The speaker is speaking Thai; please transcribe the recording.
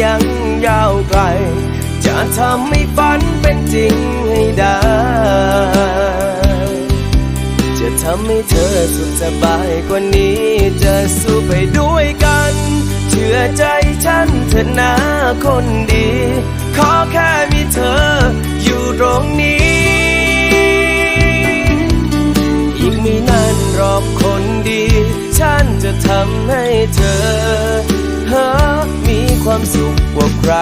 มาวไกล จะทำให้ฝันเป็นจริงให้ได้ จะทำให้เธอสุขสบายกว่านี้ จะสู้ไปด้วยกัน เชื่อใจฉันเถอะนะคนดี ขอแค่มีเธออยู่ตรงนี้ อีกไม่นานรอกคนดี ฉันจะทำให้เธอ ความสุขกว่าใคร